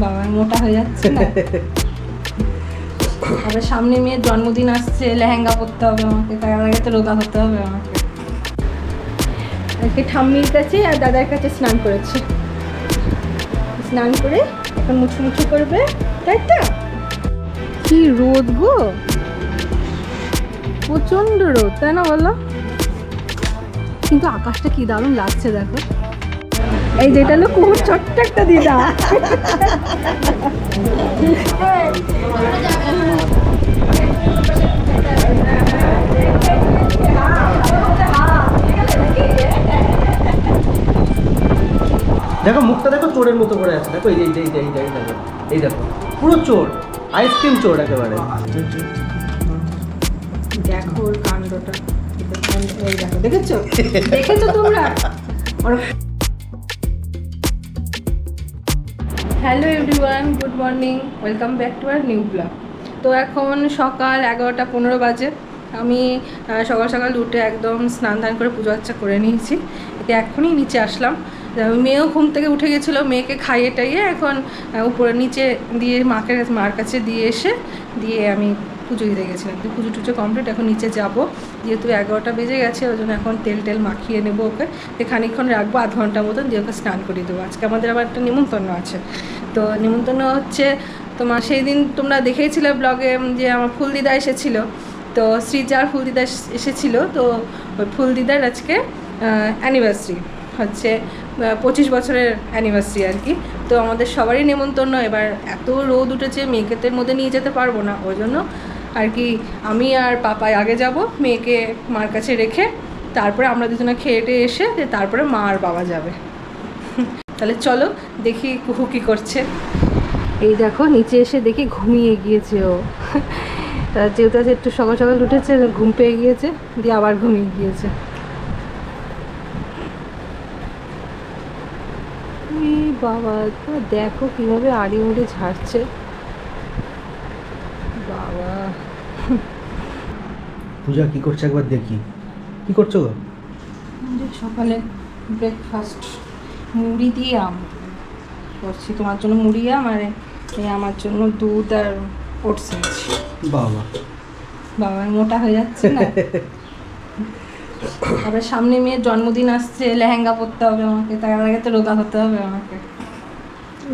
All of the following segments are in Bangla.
বাবা মোটা হয়ে যাচ্ছে না? আবার সামনে মেয়ের জন্মদিন আসছে লেহেঙ্গা পরতে হবে আমাকে তার আগে তো রোগা হতে হবে আমাকে। আজকে ঠাম্মির কাছে আর দাদার কাছে স্নান করেছে। স্নান করে এখন মুছু মুছু করবে তাই তো? কি রোদ গো। প্রচণ্ড রোদ তাই না বলো? কিন্তু আকাশটা কি দারুণ লাগছে দেখো। এই যেটা হলো কুকুর ছোট্ট একটা দিদা। দেখো মুখটা দেখো চোরের মতো করে আছে। দেখো এই যে এই যে এই যে এই যে এই দেখো এই দেখো। পুরো চোর আইসক্রিম চোর একেবারে। দেখো ওর কাণ্ডটা। দেখেছ? দেখেছ তোমরা? Hello everyone, good morning. Welcome back to our new blog. তো এখন সকাল এগারোটা পনেরো বাজে। আমি সকাল সকাল উঠে একদম স্নান ধান করে পুজো আচ্ছা করে নিয়েছি। এতে এখনই নিচে আসলাম। মেয়েও ঘুম থেকে উঠে গেছিল। মেয়েকে খাইয়ে টাইয়ে এখন উপরে নিচে দিয়ে মাকে, মার কাছে দিয়ে এসে দিয়ে আমি পুজো দিতে গেছিলাম। দিয়ে পুজো টুজো কমপ্লিট এখন নিচে যাব। যেহেতু এগারোটা বেজে গেছে, ওই জন্য এখন তেল টেল মাখিয়ে নেব ওকে। দিয়ে খানিকক্ষণ রাখব, আধ ঘণ্টা মতন দিয়ে ওকে স্নান করিয়ে দেবো। আজকে আমাদের আবার একটা নিমন্ত্রণ আছে। তো নিমন্ত্রণ হচ্ছে তোমার সেই দিন তোমরা দেখেইছিলে ব্লগে যে আমার ফুল দিদা এসেছিল। তো শ্রীজার ফুল দিদা এসেছিল। তো ওই ফুল দিদার আজকে অ্যানিভার্সারি হচ্ছে পঁচিশ বছরের অ্যানিভার্সারি আর কি। তো আমাদের সবারই নেমন্তন্ন এবার এত রোদ উঠেছে, মেয়েকে মধ্যে নিয়ে যেতে পারব না। ওই জন্য আর কি আমি আর পাপাই আগে যাব, মেয়েকে মার কাছে রেখে তারপরে আমরা দুজনে খেয়ে টেয়ে এসে তারপরে মা আর বাবা যাবে। তাহলে চলো দেখি কুহু কি করছে। এই দেখো, নিচে এসে দেখি ঘুমিয়ে গিয়েছে ও। যেহেতু আজ একটু সকাল সকাল উঠেছে, ঘুম পেয়ে গিয়েছে, দিয়ে আবার ঘুমিয়ে গিয়েছে। বাবা, দেখো কীভাবে আড়ি মুড়ি ঝাড়ছে বাবা পূজা কি করছে একবার দেখি। কি করছ গো? সকালে ব্রেকফাস্ট মুড়ি দিয়ে আম। করছি তোমার জন্য মুড়ি আম আর এই আমার জন্য দুধ আর ওটস এনেছি। বাবা। বাবা মোটা হয়ে যাচ্ছে না? আবার সামনে মেয়ের জন্মদিন আসছে লেহেঙ্গা পরতে হবে আমাকে তার আগে তো রোগা হতে হবে আমাকে।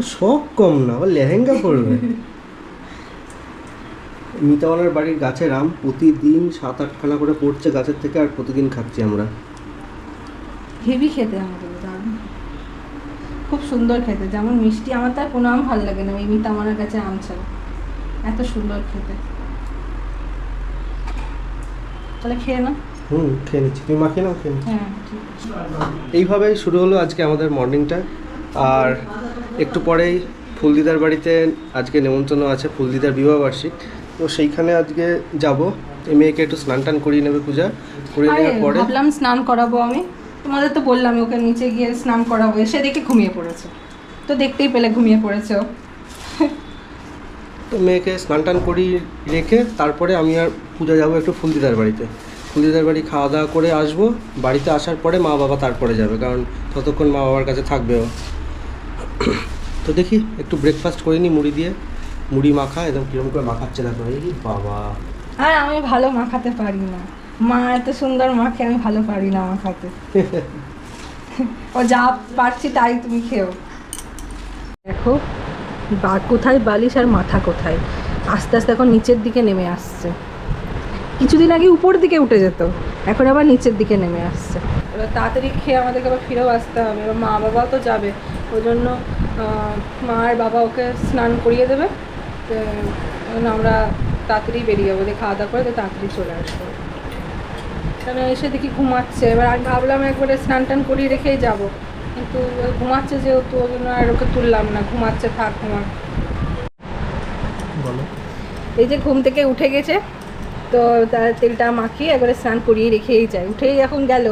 শখ কম না লেহেঙ্গা পরবে? মিতাওয়ালার বাড়ির গাছের আম প্রতিদিন সাত আট আটখানা করে পড়ছে গাছের থেকে আর প্রতিদিন খাচ্ছি আমরা। হেভি খেতে আমাকে দারুণ খুব সুন্দর খেতে। যেমন মিষ্টি আমার তার কোনো আম ভালো লাগে না এমনিতে আমার কাছে আম ছাড়া। এত সুন্দর খেতে। তাহলে খেয়ে না হুম খেয়ে নিচ্ছি। তুমি মাখিয়ে নাও খেয়ে হ্যাঁ এইভাবেই শুরু হলো আজকে আমাদের মর্নিংটা আর একটু পরেই ফুলদিদার বাড়িতে আজকে নেমন্তন্ন আছে ফুলদিদার বিবাহবার্ষিক। তো সেইখানে আজকে যাব। এই মেয়েকে একটু স্নান টান করিয়ে নেবে পূজা। করিয়ে নেওয়ার পরে ভাবলাম স্নান করাবো আমি। তোমাদের তো বললাম ওকে নিচে গিয়ে স্নান করাবো। এসে দেখে ঘুমিয়ে পড়েছে। তো দেখতেই পেলে ঘুমিয়ে পড়েছে ও। তো মেয়েকে স্নান টান করিয়ে রেখে তারপরে আমি আর পূজা যাব একটু ফুলদিদার বাড়িতে। ফুলদিদার বাড়ি খাওয়া দাওয়া করে আসব। বাড়িতে আসার পরে মা বাবা তারপরে যাবে কারণ ততক্ষণ মা বাবার কাছে থাকবে ও। তো দেখি একটু ব্রেকফাস্ট করে নিই মুড়ি দিয়ে। মুড়ি মাখা একদম কীরকম করে মাখাচ্ছে দেখো এই বাবা। আর আমি ভালো মাখাতে পারি না। মা এত সুন্দর মাখে আমি ভালো পারি না মাখাতে। ও যা পারছি তাই তুমি খেও। দেখো বা কোথায় বালিশ আর মাথা কোথায়? আস্তে আস্তে এখন নিচের দিকে নেমে আসছে। কিছুদিন আগে উপর দিকে উঠে যেত এখন আবার নিচের দিকে নেমে আসছে। এবার তাড়াতাড়ি খেয়ে আমাদেরকে আবার ফিরেও আসতে হবে। এবার মা বাবাও তো যাবে ওই জন্য আহ, মা আর বাবা ওকে স্নান করিয়ে দেবে। আমরা তাড়াতাড়ি বেরিয়ে যাব দিয়ে খাওয়া দাওয়া করে তাড়াতাড়ি চলে আসব। কেন এসে দেখি ঘুমাচ্ছে। এবার আমি ভাবলাম একবারে স্নান টান করিয়ে রেখেই যাব। কিন্তু ঘুমাচ্ছে যেহেতু ওই জন্য আর ওকে তুললাম না। ঘুমাচ্ছে থাক ঘুমাক। বলো। এই যে ঘুম থেকে উঠে গেছে তো তার তেলটা মাখিয়ে একবারে স্নান করিয়ে রেখেই যায়। উঠেই এখন গেল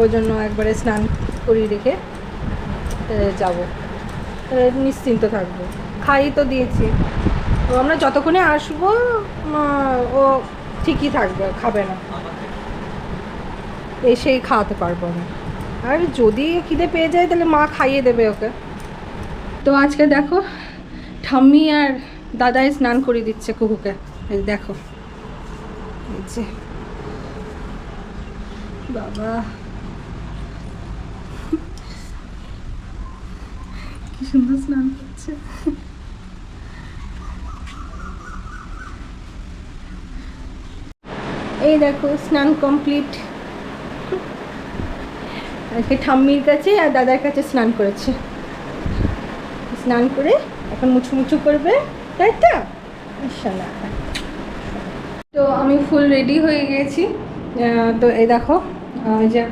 ওই জন্য একবারে স্নান করিয়ে রেখে যাব। নিশ্চিন্ত থাকব। খাই তো দিয়েছি। তো আমরা যতক্ষণে আসব ও ঠিকই থাকবে, খাবে না। এসেই খাওয়াতে পারব আমি। আর যদি খিদে পেয়ে যায়, তাহলে মা খাইয়ে দেবে ওকে। তো আজকে দেখো, ঠাম্মি আর দাদাই স্নান করে দিচ্ছে কুকুকে এই দেখো। যে। বাবা। কি সুন্দর স্নান করছে। এই দেখো, স্নান কমপ্লিট ঠাম্মির কাছে আর দাদার কাছে স্নান করেছে। স্নান করে এখন মুছু মুছু করবে, তাই তো? ইনশাল্লাহ তো আমি ফুল রেডি হয়ে গেছি। তো এই দেখো এই যে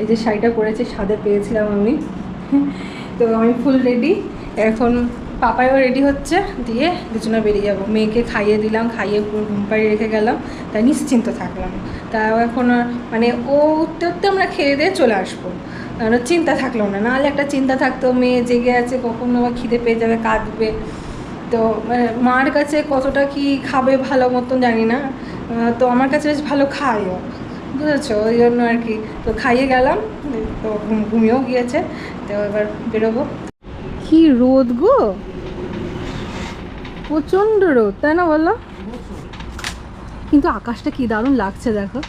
এই যে শাড়িটা পরেছি সাদে পেয়েছিলাম আমি। তো আমি ফুল রেডি এখন পাপাইও রেডি হচ্ছে, দিয়ে দুজনে বেরিয়ে যাব। মেয়েকে খাইয়ে দিলাম, খাইয়ে পুরো ঘুম পাড়িয়ে রেখে গেলাম, তাই নিশ্চিন্ত থাকলাম। তাও এখন মানে ও উঠতে উঠতে আমরা খেয়ে দিয়ে চলে আসব। আর চিন্তা থাকল না, নাহলে একটা চিন্তা থাকতো, মেয়ে জেগে আছে, কখন আবার খিদে পেয়ে যাবে, কাঁদবে। তো মানে মার কাছে কতটা কি খাবে ভালো মতন জানি না তো আমার কাছে বেশ ভালো খায় ও বুঝেছ? ওই জন্য আর কি। তো খাইয়ে গেলাম, তো ঘুমিয়েও গিয়েছে, তো এবার বেরোবো। কি রোদ গো? প্রচণ্ড রোদ, তাই না বলো? কিন্তু আকাশটা কি দারুণ লাগছে দেখো।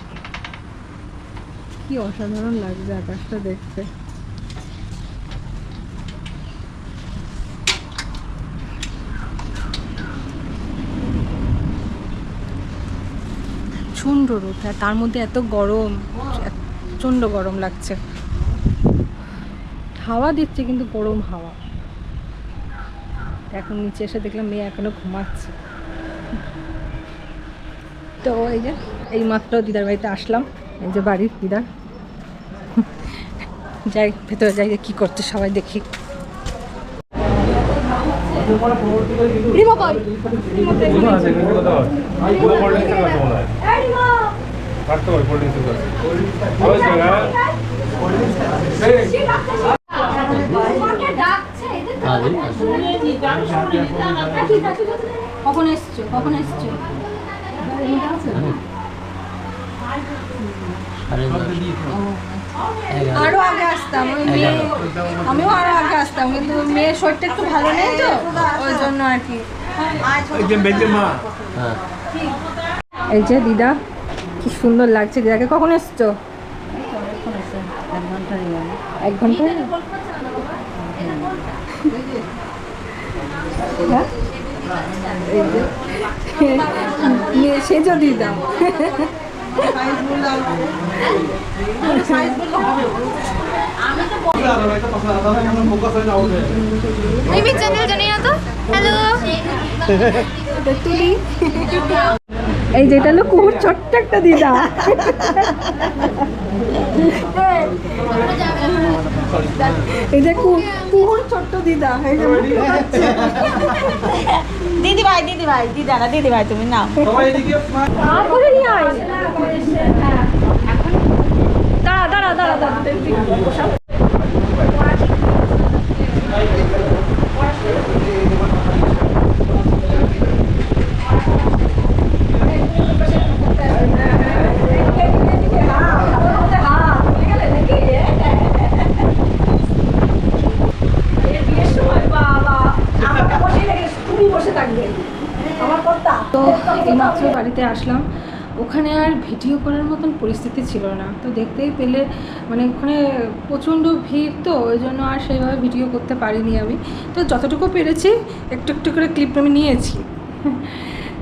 কি অসাধারণ লাগছে আকাশটা দেখতে। প্রচণ্ড রোদ, আর তার মধ্যে এত গরম প্রচণ্ড গরম লাগছে। হাওয়া দিচ্ছে কিন্তু গরম হাওয়া। এখন নিচে এসে দেখলাম মেয়ে এখনও ঘুমাচ্ছে। তো এই যে এই মাত্র দিদার বাড়িতে আসলাম। এই যে বাড়ির দিদার। যাই ভেতরে যাই যে কী করছে সবাই দেখি। রিমো কই? দুটো আছে কিন্তু কোথাও দুটো কোল্ড ড্রিঙ্কসের কাছে মনে হয় রাখতে পারি কোল্ড ড্রিঙ্কসের কাছে হবে তো হ্যাঁ কখন এসছো? কখন এসছো? আরও আগে আসতাম। ওই মেয়ে আমিও আরও আগে আসতাম কিন্তু মেয়ের শরীরটা একটু ভালো নেই তো ওই জন্য আর কি। এই যে দিদা কি সুন্দর লাগছে। দিদাকে কখন এসছো? এক ঘণ্টা হ্যাঁ? এই যে মেয়ে সেজো দিদা মিমি চ্যানেল জানি না তো? হ্যালো তুলি। এই যেটা হলো কুকুর ছোট্ট একটা দিদা। কু- কুকুর ছোট্ট দিদা। দিদি ভাই দিদি ভাই দিদা না দিদি ভাই তুমি নাও। তারপরে নিয়ে আয়। দাঁড়া তো এইমাত্র বাড়িতে আসলাম। ওখানে আর ভিডিও করার মতন পরিস্থিতি ছিল না। তো দেখতেই পেলে মানে ওখানে প্রচণ্ড ভিড় তো, ওই জন্য আর সেইভাবে ভিডিও করতে পারিনি আমি। তো যতটুকু পেরেছি, একটু একটু করে ক্লিপ আমি নিয়েছি।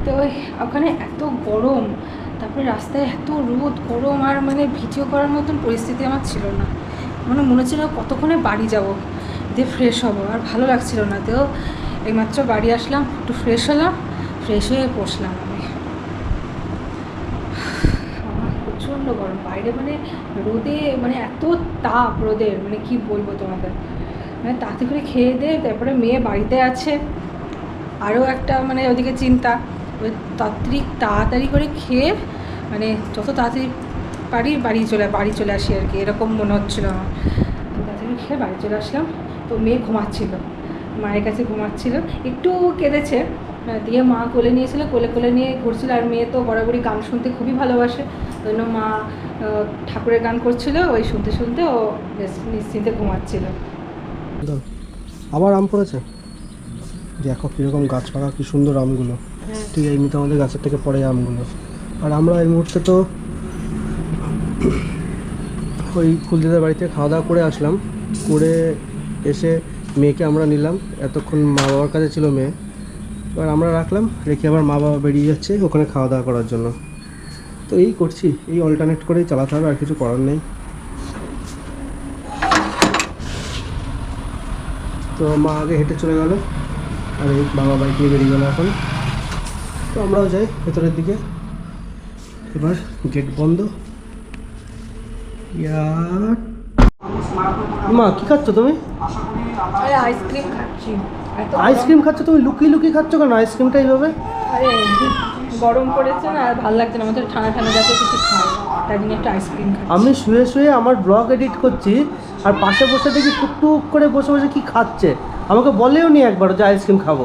তো ওখানে এত গরম, তারপরে রাস্তায় এত রোদ, গরম, আর মানে ভিডিও করার মতন পরিস্থিতি আমার ছিল না। মানে মনে হচ্ছিল কতক্ষণে বাড়ি যাব, দিয়ে ফ্রেশ হব, আর ভালো লাগছিল না। তো এইমাত্র বাড়ি আসলাম, একটু ফ্রেশ হলাম ফ্রেশ হয়ে বসলাম আমি। আমার প্রচণ্ড গরম, বাইরে মানে রোদে মানে এত তাপ রোদের মানে কি বলব তোমাদের? মানে তাতে করে খেয়ে দিয়ে তারপরে মেয়ে বাড়িতে আছে, আরও একটা মানে ওদিকে চিন্তা, ওই তাড়াতাড়ি তাড়াতাড়ি করে খেয়ে মানে যত তাড়াতাড়ি পারি বাড়ি চলে বাড়ি চলে আসি আর কি, এরকম মনে হচ্ছিল আমার। তাড়াতাড়ি খেয়ে বাড়ি চলে আসলাম, তো মেয়ে ঘুমাচ্ছিল। মায়ের কাছে ঘুমাচ্ছিল। একটু কেঁদেছে। দিয়ে মা কোলে নিয়েছিল কোলে কোলে নিয়ে ঘুরছিল। আর মেয়ে তো বরাবরই গান শুনতে খুবই ভালোবাসে। ওই জন্য মা ঠাকুরের গান করছিল। ওই শুনতে শুনতে ও নিশ্চিন্তে ঘুমাচ্ছিল। আবার আম পড়েছে? দেখো কীরকম গাছ পাকা কী সুন্দর আমগুলো। ঠিক এমনিতে আমাদের গাছের থেকে পড়ে আমগুলো। আর আমরা এই মুহূর্তে তো ওই ফুলদিদার বাড়িতে খাওয়া দাওয়া করে আসলাম। করে এসে মেয়েকে আমরা নিলাম। এতক্ষণ মা বাবার কাছে ছিল মেয়ে। এবার আমরা রাখলাম, রেখে আবার মা বাবা বেরিয়ে যাচ্ছে ওখানে খাওয়া দাওয়া করার জন্য। তো এই করছি, এই অল্টারনেট করেই চালাতে হবে, আর কিছু করার নেই। তো মা আগে হেঁটে চলে গেল, আর এই বাবা বাইক নিয়ে বেরিয়ে গেল এখন। তো আমরাও যাই ভেতরের দিকে। এবার গেট বন্ধ। মা, কি খাচ্ছ তুমি? আইসক্রিম খাচ্ছি। আইসক্রিম খাচ্ছ? তুমি লুকিয়ে লুকিয়ে খাচ্ছ কেন? আইসক্রিমটা এইভাবে? আরে গরম পড়েছে না আর ভালো লাগছে না। আমাদের ঠান্ডা ঠান্ডা জাতীয় কিছু খাই তাই জন্য একটা আইসক্রিম খাই আমি শুয়ে শুয়ে আমার ব্লগ এডিট করছি আর পাশে বসে দেখি টুকটুক করে বসে বসে কি খাচ্ছে। আমাকে বলেও নি একবার যে আইসক্রিম খাব।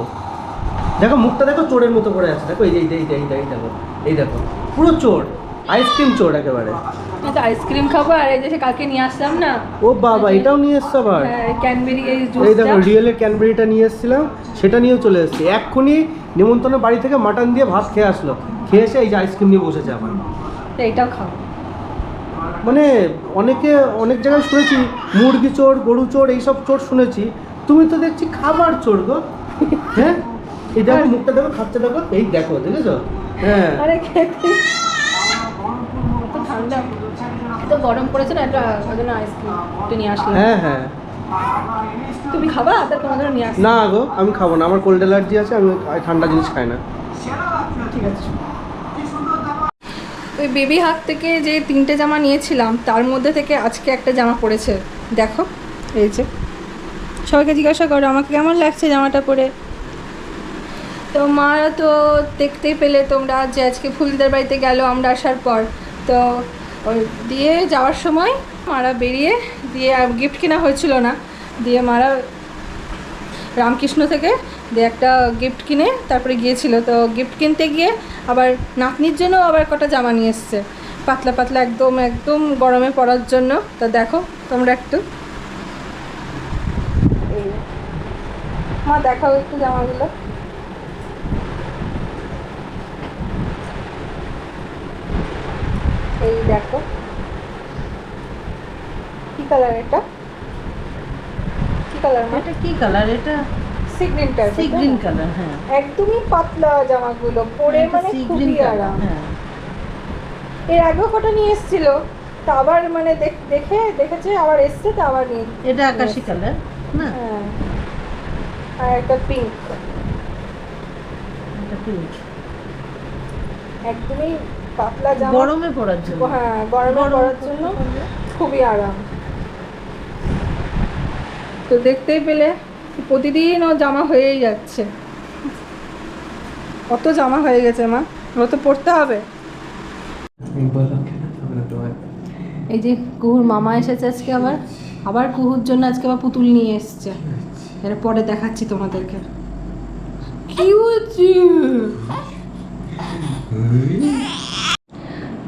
দেখো মুখটা দেখো চোরের মতো করে আছে। দেখো এই এই এই দেখো এই দেখো। পুরো চোর। আইসক্রিম চোর একেবারে। তো আইসক্রিম খাব আর এই যে কালকে নিয়ে আসলাম না? ও বাবা এটাও নিয়ে এসছে আবার? ক্যানবেরি এই এই দেখো রিয়েলের ক্যানবেরিটা নিয়ে এসেছিলাম সেটা নিয়েও চলে এসেছি। এক্ষুনি নিমন্ত্রণ বাড়ি থেকে মাটন দিয়ে ভাত খেয়ে আসলো। খেয়ে এসে এই যে আইসক্রিম নিয়ে বসেছে আবার। এইটাও খাব মানে অনেকে অনেক জায়গায় শুনেছি মুরগি চোর গরু চোর এইসব চোর শুনেছি। তুমি তো দেখছি খাবার চোর গো। হ্যাঁ? এই দেখো মুখটা দেখো খাচ্ছে দেখো এই দেখো দেখেছ? হ্যাঁ। আরে খেতে ঠান্ডা। এত গরম পড়েছে না একটা জন্য আইসক্রিম নিয়ে আসলাম। হ্যাঁ হ্যাঁ। তুমি খাবা? তা তোমার জন্য নিয়ে আসলাম না গো আমি খাব না। আমার কোল্ড অ্যালার্জি আছে আমি ঠান্ডা জিনিস খাই না। ঠিক আছে। ওই বেবি হাত থেকে যে তিনটে জামা নিয়েছিলাম তার মধ্যে থেকে আজকে একটা জামা পড়েছে। দেখো এই যে। সবাইকে জিজ্ঞাসা করো আমাকে কেমন লাগছে জামাটা পরে? তো মা তো দেখতেই পেলে তোমরা যে আজকে ফুলদিদার বাড়িতে গেল আমরা আসার পর। তো দিয়ে যাওয়ার সময় মারা বেরিয়ে দিয়ে গিফট কেনা হয়েছিল না। দিয়ে মারা রামকৃষ্ণ থেকে দিয়ে একটা গিফট কিনে তারপরে গিয়েছিল। তো গিফট কিনতে গিয়ে আবার নাতনির জন্য আবার কটা জামা নিয়ে এসছে। পাতলা পাতলা একদম একদম গরমে পরার জন্য। তো দেখো তোমরা একটু। মা দেখাও একটু জামাগুলো। এই দেখো। কি কালার এটা? কি কালার এটা কি কালার এটা sea green type sea green colour হ্যাঁ। একদমই পাতলা জামাগুলো পরে মানে খুবই আরাম। হ্যাঁ। এর আগেও কটা নিয়ে এসেছিল তা আবার মানে দেখ- দেখে দেখেছে আবার এসছে তো আবার নিয়ে এটা আকাশি কালার না? হ্যাঁ। আর একটা পিঙ্ক এটা পিঙ্ক একদমই পাতলা জামা। গরমে পরার জন্য। হ্যাঁ গরমে পরার জন্য খুবই আরাম। তো দেখতেই পেলে প্রতিদিন ও জামা হয়েই যাচ্ছে। কত জামা হয়ে গেছে মা ও তো পড়তে হবে। এই যে কুহুর মামা এসেছে আজকে আবার। আবার কুহুর জন্য আজকে আবার পুতুল নিয়ে এসছে। এর পরে দেখাচ্ছি তোমাদেরকে। কি হচ্ছে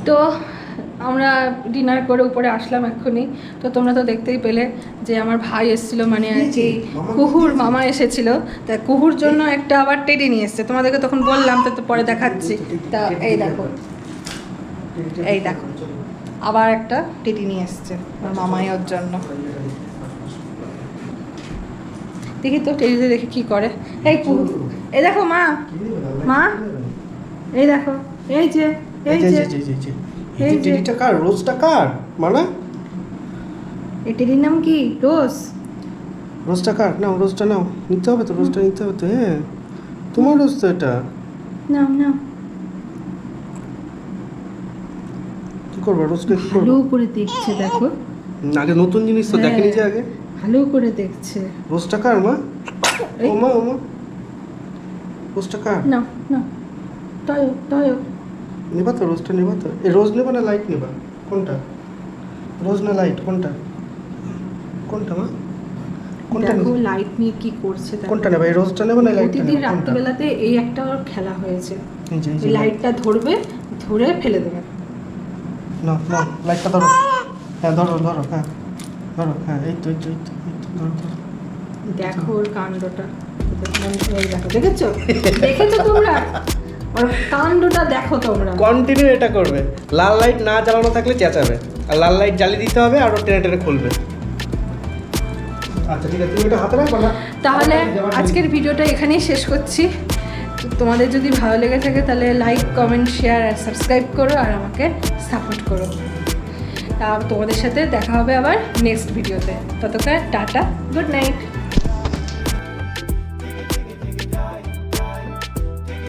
তো আমরা ডিনার করে উপরে আসলাম এক্ষুনি। তো তোমরা তো দেখতেই পেলে যে আমার ভাই এসেছিল মানে আর কি কুহুর মামা এসেছিল। তা কুহুর জন্য একটা আবার টেডি নিয়ে এসছে। তোমাদেরকে তখন বললাম তো তো পরে দেখাচ্ছি। তা এই দেখো। এই দেখো। আবার একটা টেডি নিয়ে এসছে আমার মামাই ওর জন্য। দেখি তো টেডিতে দেখি কি করে। এই কুহু এই দেখো মা। মা এই দেখো এই যে এই যে এই যে। টেডিটা কার? রোজটা কার? মানা? এই টেডির নাম কি? রোজ? রোজটা কার? নাও রোজটা নাও। নিতে হবে তো রোজটা নিতে হবে তো হ্যাঁ। তোমার রোজ তো এটা। নাও নাও। কি করব? রোজটা কি ভালো করে দেখছে দেখো। আগে নতুন জিনিস তো দেখেনি যে আগে? ভালো করে দেখছে। রোজটা কার মা? এই। ও মা ও মা রোজটা কার? নাও নাও। তয় তয়। নেবা তো রোজটা নেবা তো। এই রোজ নেবা না লাইট নেবা? কোনটা? রোজ না লাইট কোনটা? কোনটা মা? কোনটা দেখো লাইট নিয়ে কি করছে। কোনটা নেবা? এই রোজটা নেবা না লাইট প্রতিদিন রাত্রিবেলাতে এই একটা খেলা হয়েছে। এই লাইটটা ধরবে ধরে ফেলে দেবে। না না লাইটটা ধরো। হ্যাঁ ধরো ধরো হ্যাঁ। ধরো হ্যাঁ এই তো এই তো এই তো ধরো ধরো। দেখো ওর কাণ্ডটা। দেখেছ? দেখেছ তোমরা? ওর কাণ্ডটা দেখো তোমরা। কন্টিনিউ এটা করবে। লাল লাইট না জ্বালানো থাকলে চেঁচাবে। আর লাল লাইট জ্বালিয়ে দিতে হবে আর ও টেনে টেনে খুলবে। আচ্ছা ঠিক আছে তুমি এটা হাতে রাখো না? তাহলে আজকের ভিডিওটা এখানেই শেষ করছি। তোমাদের যদি ভালো লেগে থাকে তাহলে লাইক কমেন্ট শেয়ার আর সাবস্ক্রাইব করো আর আমাকে সাপোর্ট করো। তা তোমাদের সাথে দেখা হবে আবার নেক্সট ভিডিওতে ততক্ষণ টাটা গুড নাইট